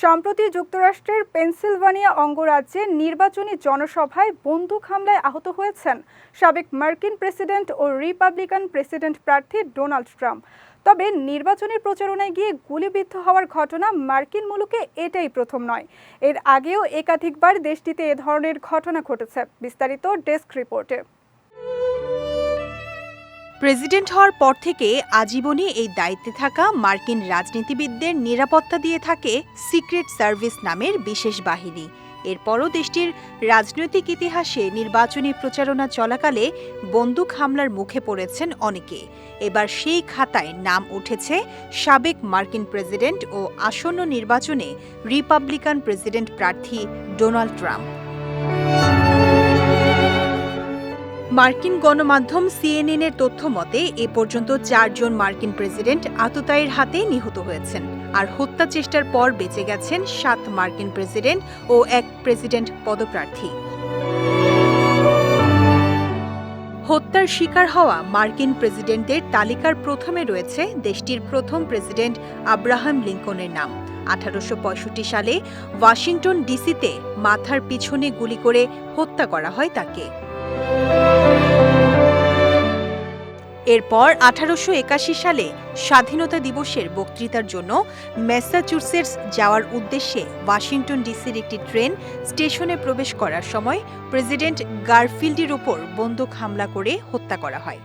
সম্প্রতি যুক্তরাষ্ট্রের পেনসিলভানিয়া অঙ্গরাজ্যে নির্বাচনী জনসভায় বন্দুক হামলায় আহত হয়েছেন সাবেক মার্কিন প্রেসিডেন্ট ও রিপাবলিকান প্রেসিডেন্ট প্রার্থী ডোনাল্ড ট্রাম্প। তবে নির্বাচনের প্রচারণায় গিয়ে গুলিবিদ্ধ হওয়ার ঘটনা মার্কিন মুলুকে এটাই প্রথম নয়। এর আগেও একাধিকবার দেশটিতে এ ধরনের ঘটনা ঘটেছে, বিস্তারিত ডেস্ক রিপোর্টে। প্রেসিডেন্ট হওয়ার পর থেকে আজীবনই এই দায়িত্বে থাকা মার্কিন রাজনীতিবিদদের নিরাপত্তা দিয়ে থাকে সিক্রেট সার্ভিস নামের বিশেষ বাহিনী। এরপরও দেশটির রাজনৈতিক ইতিহাসে নির্বাচনী প্রচারণা চলাকালে বন্দুক হামলার মুখে পড়েছেন অনেকে। এবার সেই খাতায় নাম উঠেছে সাবেক মার্কিন প্রেসিডেন্ট ও আসন্ন নির্বাচনে রিপাবলিকান প্রেসিডেন্ট প্রার্থী ডোনাল্ড ট্রাম্প। মার্কিন গণমাধ্যম সিএনএন এর তথ্য মতে, এ পর্যন্ত চারজন মার্কিন প্রেসিডেন্ট আততায়ীর হাতে নিহত হয়েছেন। আর হত্যা চেষ্টার পর বেঁচে গেছেন সাত মার্কিন প্রেসিডেন্ট ও এক প্রেসিডেন্ট পদপ্রার্থী। হত্যার শিকার হওয়া মার্কিন প্রেসিডেন্টদের তালিকার প্রথমে রয়েছে দেশটির প্রথম প্রেসিডেন্ট আব্রাহাম লিঙ্কনের নাম। আঠারোশো পঁয়ষট্টি সালে ওয়াশিংটন ডিসিতে মাথার পিছনে গুলি করে হত্যা করা হয় তাকে। এরপর আঠারোশো একাশি সালে স্বাধীনতা দিবসের বক্তৃতার জন্য ম্যাসাচুসেটস যাওয়ার উদ্দেশ্যে ওয়াশিংটন ডিসির একটি ট্রেন স্টেশনে প্রবেশ করার সময় প্রেসিডেন্ট গারফিল্ডের ওপর বন্দুক হামলা করে হত্যা করা হয়।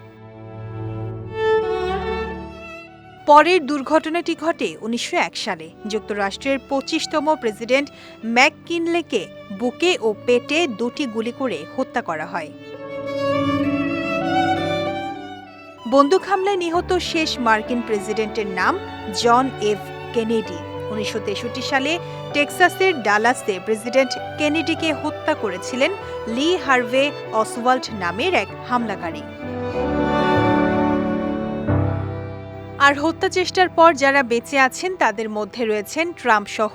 পরের দুর্ঘটনাটি ঘটে উনিশশো এক সালে। যুক্তরাষ্ট্রের পঁচিশতম প্রেসিডেন্ট ম্যাককিনলেকে বুকে ও পেটে দুটি গুলি করে হত্যা করা হয়। বন্দুক হামলায় নিহত শেষ মার্কিন প্রেসিডেন্টের নাম জন এফ কেনেডি। উনিশশো তেষট্টি সালে টেক্সাসের ডালাসে প্রেসিডেন্ট কেনেডিকে হত্যা করেছিলেন লি হার্ভে অসওয়াল্ড নামের এক হামলাকারী। আর হত্যা চেষ্টার পর যারা বেঁচে আছেন তাদের মধ্যে রয়েছেন ট্রাম্প সহ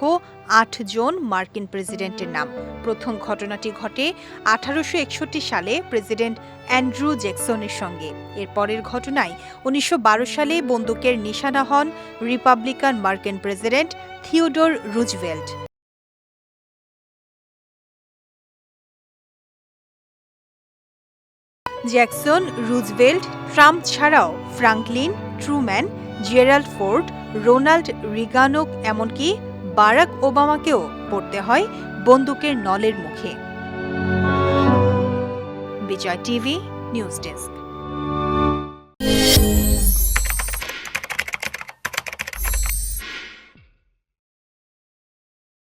আট জন মার্কিন প্রেসিডেন্টের নাম। প্রথম ঘটনাটি ঘটে আঠারোশো একষট্টি সালে প্রেসিডেন্ট অ্যান্ড্রু জ্যাকসনের সঙ্গে। এর পরের ঘটনায় উনিশশো বারো সালে বন্দুকের নিশানা হন রিপাবলিকান মার্কিন president Theodore Roosevelt. Jackson, Roosevelt, Trump ছাড়াও Franklin, Truman, Gerald Ford, Ronald রিগানোক এমনকি বারাক ওবামাকেও পড়তে হয় বন্দুকের নলের মুখে। Bijoy TV news desk.